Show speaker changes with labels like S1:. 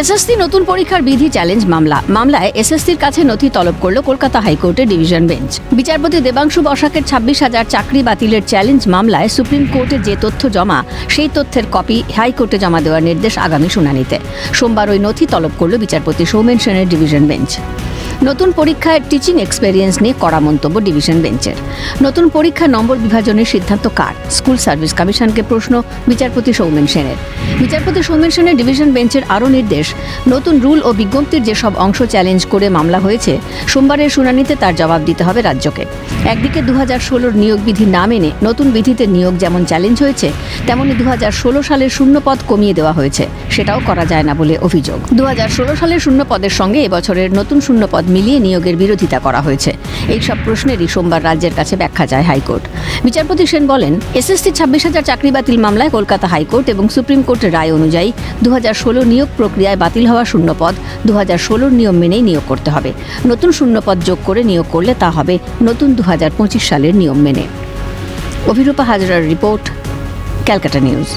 S1: SSC নতুন পরীক্ষার বিধি চ্যালেঞ্জ মামলা। মামলায় এসএসসির কাছে নথি তলব করল কলকাতা হাইকোর্টের ডিভিশন বেঞ্চ। বিচারপতি দেবাংশু বসাকের ছাব্বিশ হাজার চাকরি বাতিলের চ্যালেঞ্জ মামলায় সুপ্রিম কোর্টে যে তথ্য জমা, সেই তথ্যের কপি হাইকোর্টে জমা দেওয়ার নির্দেশ আগামী শুনানিতে। সোমবার ওই নথি তলব করল বিচারপতি সৌমেন সেনের ডিভিশন বেঞ্চ। নতুন পরীক্ষায় টিচিং এক্সপেরিয়েন্স নিয়ে কড়া মন্তব্য ডিভিশন বেঞ্চের নতুন পরীক্ষা নম্বর বিভাজনের সিদ্ধান্ত কার? স্কুল সার্ভিস কমিশনকে প্রশ্ন, বিচারপতি সৌমেন সেনের। বিচারপতি সৌমেন সেনের ডিভিশন বেঞ্চের আরও নির্দেশ, নতুন রুল ও বিজ্ঞপ্তির যেসব অংশ চ্যালেঞ্জ করে মামলা হয়েছে, সোমবারের শুনানিতে তার জবাব দিতে হবে রাজ্যকে। একদিকে দু হাজার ষোলোর নিয়োগ বিধি না মেনে নতুন বিধিতে নিয়োগ যেমন চ্যালেঞ্জ হয়েছে, তেমনি দু হাজার ষোলো সালের শূন্য পদ কমিয়ে দেওয়া হয়েছে, সেটাও করা যায় না বলে অভিযোগ। দু হাজার ষোলো সালের শূন্য পদের সঙ্গে এবছরের নতুন শূন্য পদ মিলিয়ে নিয়োগের বিরোধিতা করা হয়েছে। এই সব প্রশ্নেরই সোমবার রাজ্যের কাছে ব্যাখ্যা চায় হাইকোর্ট। বিচারপতি সেন বলেন, এসএসসি ছাব্বিশ হাজার চাকরি বাতিল মামলায় কলকাতা হাইকোর্ট এবং সুপ্রিম কোর্টের রায় অনুযায়ী দু হাজার ষোলো নিয়োগ প্রক্রিয়ায় বাতিল হওয়া শূন্যপদ দু হাজার ষোলোর নিয়ম মেনেই নিয়োগ করতে হবে। নতুন শূন্যপদ যোগ করে নিয়োগ করলে তা হবে নতুন দু হাজার পঁচিশ সালের নিয়ম মেনে। অভিরূপা হাজরার রিপোর্ট, ক্যালকাটা নিউজ।